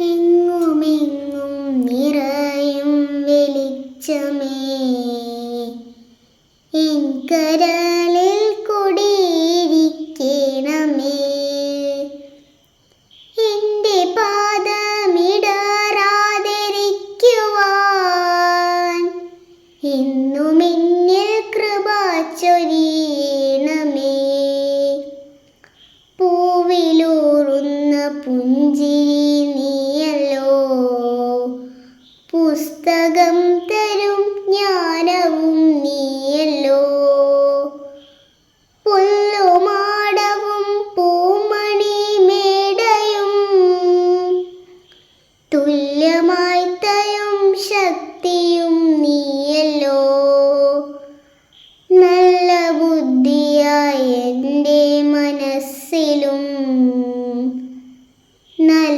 എങ്ങുമെങ്ങും നിറയും വെളിച്ചമേ. എൻ കരാ പുസ്തകം തരും ജ്ഞാനവും നീയല്ലോ. പുല്ലുമാടവും പൂമണി മേടയും തുല്യമായി തരും ശക്തിയും നീയല്ലോ. നല്ല ബുദ്ധിയായ എന്റെ മനസ്സിലും നല്ല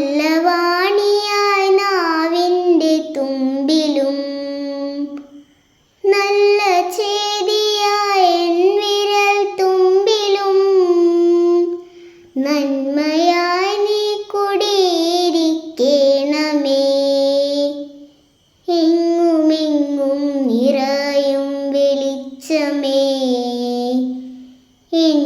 മേ എൻ